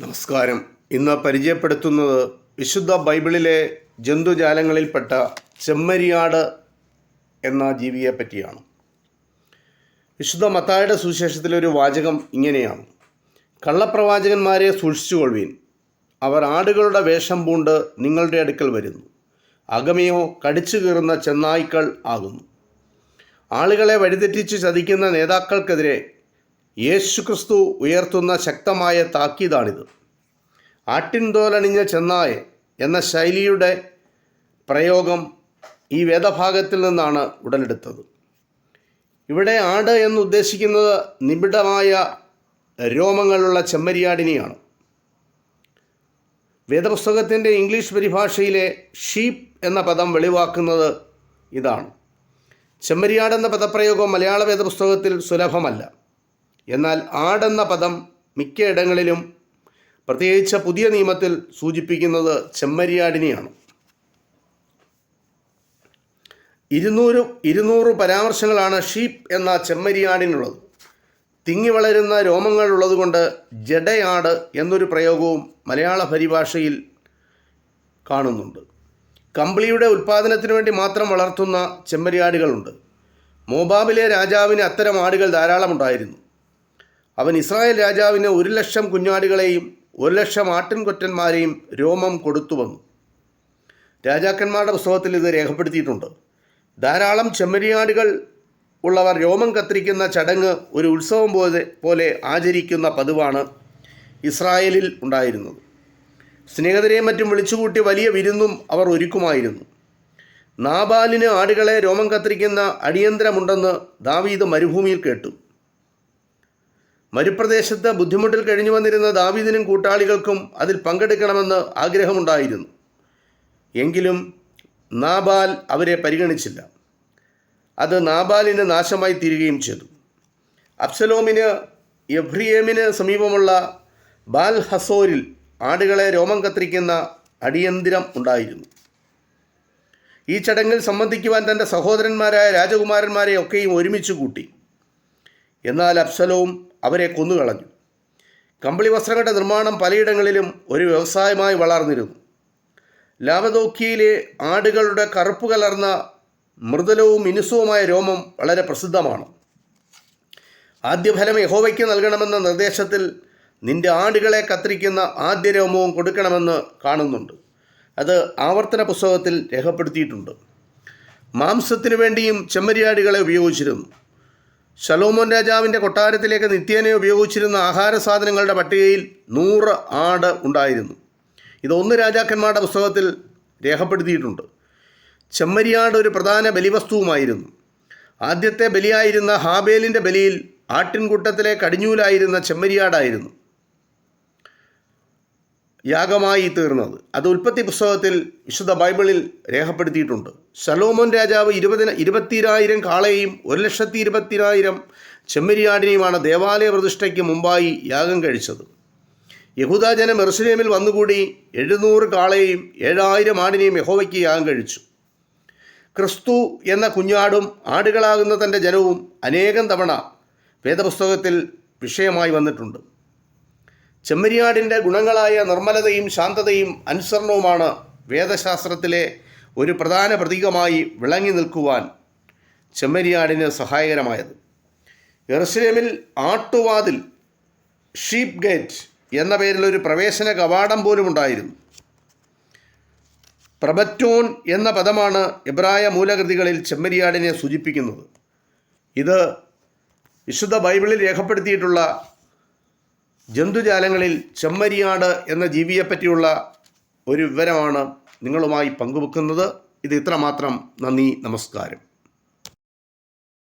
നമസ്കാരം. ഇന്ന് പരിചയപ്പെടുത്തുന്നത് വിശുദ്ധ ബൈബിളിലെ ജന്തുജാലങ്ങളിൽപ്പെട്ട ചെമ്മരിയാട് എന്ന ജീവിയെ പറ്റിയാണ്. വിശുദ്ധ മത്തായുടെ സുവിശേഷത്തിലെ ഒരു വാചകം ഇങ്ങനെയാണ്. കള്ളപ്രവാചകന്മാരെ സൂക്ഷിച്ചുകൊള്ളുവീൻ. അവർ ആടുകളുടെ വേഷം പൂണ്ട് നിങ്ങളുടെ അടുക്കൽ വരുന്നു. അകമയോ കടിച്ചു കീറുന്ന ചെന്നായ്ക്കൾ ആകുന്നു. ആളുകളെ വഴിതെറ്റിച്ച് ചതിക്കുന്ന നേതാക്കൾക്കെതിരെ യേശുക്രിസ്തു ഉയർത്തുന്ന ശക്തമായ താക്കീതാണിത്. ആട്ടിൻതോലണിഞ്ഞ ചെന്നായ് എന്ന ശൈലിയുടെ പ്രയോഗം ഈ വേദഭാഗത്തിൽ നിന്നാണ് ഉടലെടുത്തത്. ഇവിടെ ആട് എന്ന് ഉദ്ദേശിക്കുന്നത് നിബിഡമായ രോമങ്ങളുള്ള ചെമ്മരിയാടിനെയാണ്. വേദപുസ്തകത്തിന്റെ ഇംഗ്ലീഷ് പരിഭാഷയിലെ ഷീപ്പ് എന്ന പദം വെളിവാക്കുന്നത് ഇതാണ്. ചെമ്മരിയാട് എന്ന പദപ്രയോഗം മലയാള വേദപുസ്തകത്തിൽ സുലഭമല്ല. എന്നാൽ ആടെന്ന പദം മിക്കയിടങ്ങളിലും പ്രത്യേകിച്ച് പുതിയ നിയമത്തിൽ സൂചിപ്പിക്കുന്നത് ചെമ്മരിയാടിനെയാണ്. ഇരുന്നൂറ് ഇരുന്നൂറ് പരാമർശങ്ങളാണ് ഷീപ്പ് എന്ന ചെമ്മരിയാടിനുള്ളത്. തിങ്ങി വളരുന്ന രോമങ്ങൾ ഉള്ളതുകൊണ്ട് ജഡയാട് എന്നൊരു പ്രയോഗവും മലയാള പരിഭാഷയിൽ കാണുന്നുണ്ട്. കമ്പിളിയുടെ ഉൽപ്പാദനത്തിന് വേണ്ടി മാത്രം വളർത്തുന്ന ചെമ്മരിയാടുകളുണ്ട്. മോബാബിലെ രാജാവിന് അത്തരം ആടുകൾ ധാരാളമുണ്ടായിരുന്നു. അവൻ ഇസ്രായേൽ രാജാവിന് ഒരു ലക്ഷം കുഞ്ഞാടുകളെയും ഒരു ലക്ഷം ആട്ടിൻകൊറ്റന്മാരെയും രോമം കൊടുത്തു വന്നു. രാജാക്കന്മാരുടെ പുസ്തകത്തിൽ ഇത് രേഖപ്പെടുത്തിയിട്ടുണ്ട്. ധാരാളം ചെമ്മരിയാടുകൾ ഉള്ളവർ രോമം കത്തിരിക്കുന്ന ചടങ്ങ് ഒരു ഉത്സവം പോലെ പോലെ ആചരിക്കുന്ന പതിവാണ് ഇസ്രായേലിൽ ഉണ്ടായിരുന്നത്. സ്നേഹിതരെയും മറ്റും വിളിച്ചുകൂട്ടി വലിയ വിരുന്നും അവർ ഒരുക്കുമായിരുന്നു. നാബാലിന് ആടുകളെ രോമം കത്തിരിക്കുന്ന അടിയന്തരമുണ്ടെന്ന് ദാവീദ് മരുഭൂമിയിൽ കേട്ടു. മരുപ്രദേശത്ത് ബുദ്ധിമുട്ടിൽ കഴിഞ്ഞു വന്നിരുന്ന ദാവീദിനും കൂട്ടാളികൾക്കും അതിൽ പങ്കെടുക്കണമെന്ന് ആഗ്രഹമുണ്ടായിരുന്നു. എങ്കിലും നാബാൽ അവരെ പരിഗണിച്ചില്ല. അത് നാബാലിന് നാശമായി തീരുകയും ചെയ്തു. അബ്സലോമിന് എഫ്രിയേമിന് സമീപമുള്ള ബാൽ ഹസോരിൽ ആടുകളെ രോമം കത്തിരിക്കുന്ന അടിയന്തിരം ഉണ്ടായിരുന്നു. ഈ ചടങ്ങിൽ സംബന്ധിക്കുവാൻ തന്റെ സഹോദരന്മാരായ രാജകുമാരന്മാരെയൊക്കെയും ഒരുമിച്ച് കൂട്ടി. എന്നാൽ അബ്സലോം അവരെ കൊന്നുകളഞ്ഞു. കമ്പിളി വസ്ത്രങ്ങളുടെ നിർമ്മാണം പലയിടങ്ങളിലും ഒരു വ്യവസായമായി വളർന്നിരുന്നു. ലാവദോക്കിയയിലെ ആടുകളുടെ കറുപ്പ് കലർന്ന മൃദുലവും മിനുസവുമായ രോമം വളരെ പ്രസിദ്ധമാണ്. ആദ്യഫലം യഹോവയ്ക്ക് നൽകണമെന്ന നിർദ്ദേശത്തിൽ നിന്റെ ആടുകളെ കത്തിരിക്കുന്ന ആദ്യ രോമവും കൊടുക്കണമെന്ന് കാണുന്നുണ്ട്. അത് ആവർത്തന പുസ്തകത്തിൽ രേഖപ്പെടുത്തിയിട്ടുണ്ട്. മാംസത്തിനു വേണ്ടിയും ചെമ്മരിയാടുകളെ ഉപയോഗിച്ചിരുന്നു. ശലോമോൻ രാജാവിന്റെ കൊട്ടാരത്തിലേക്ക് നിത്യേനെ ഉപയോഗിച്ചിരുന്ന ആഹാര സാധനങ്ങളുടെ പട്ടികയിൽ നൂറ് ആട് ഉണ്ടായിരുന്നു. ഇത് ഒന്ന് രാജാക്കന്മാരുടെ പുസ്തകത്തിൽ രേഖപ്പെടുത്തിയിട്ടുണ്ട്. ചെമ്മരിയാട് ഒരു പ്രധാന ബലിവസ്തുവുമായിരുന്നു. ആദ്യത്തെ ബലിയായിരുന്ന ഹാബേലിന്റെ ബലിയിൽ ആട്ടിൻകൂട്ടത്തിലെ കടിഞ്ഞൂലായിരുന്ന ചെമ്മരിയാടായിരുന്നു. യാഗമായി തീർന്നത്. അത് ഉൽപ്പത്തി പുസ്തകത്തിൽ വിശുദ്ധ ബൈബിളിൽ രേഖപ്പെടുത്തിയിട്ടുണ്ട്. ശലോമോൻ രാജാവ് ഇരുപതിന ഇരുപത്തിരായിരം കാളയെയും ഒരു ലക്ഷത്തി ഇരുപത്തിനായിരം ചെമ്മരിയാടിനെയുമാണ് ദേവാലയ പ്രതിഷ്ഠയ്ക്ക് മുമ്പായി യാഗം കഴിച്ചത്. യഹൂദാജനം എറുസലേമിൽ വന്നുകൂടി എഴുന്നൂറ് കാളയെയും ഏഴായിരം ആടിനെയും യഹോവയ്ക്ക് യാഗം കഴിച്ചു. ക്രിസ്തു എന്ന കുഞ്ഞാടും ആടുകളാകുന്ന തന്റെ ജനവും അനേകം തവണ വേദപുസ്തകത്തിൽ വിഷയമായി വന്നിട്ടുണ്ട്. ചെമ്മരിയാടിന്റെ ഗുണങ്ങളായ നിർമ്മലതയും ശാന്തതയും അനുസരണവുമാണ് വേദശാസ്ത്രത്തിലെ ഒരു പ്രധാന പ്രതീകമായി വിളങ്ങി നിൽക്കുവാൻ ചെമ്മരിയാടിന് സഹായകരമായത്. എറുസലേമിൽ ആട്ടുവാതിൽ ഷീപ്പ് ഗേറ്റ് എന്ന പേരിൽ ഒരു പ്രവേശന കവാടം പോലും ഉണ്ടായിരുന്നു. പ്രബറ്റോൺ എന്ന പദമാണ് എബ്രായ മൂലകൃതികളിൽ ചെമ്മരിയാടിനെ സൂചിപ്പിക്കുന്നത്. ഇത് വിശുദ്ധ ബൈബിളിൽ രേഖപ്പെടുത്തിയിട്ടുള്ള ജന്തുജാലങ്ങളിൽ ചെമ്മരിയാട് എന്ന ജീവിയെപ്പറ്റിയുള്ള ഒരു വിവരമാണ് നിങ്ങളുമായി പങ്കുവെക്കുന്നത്. ഇത് ഇത്രമാത്രം. നന്ദി നമസ്കാരം.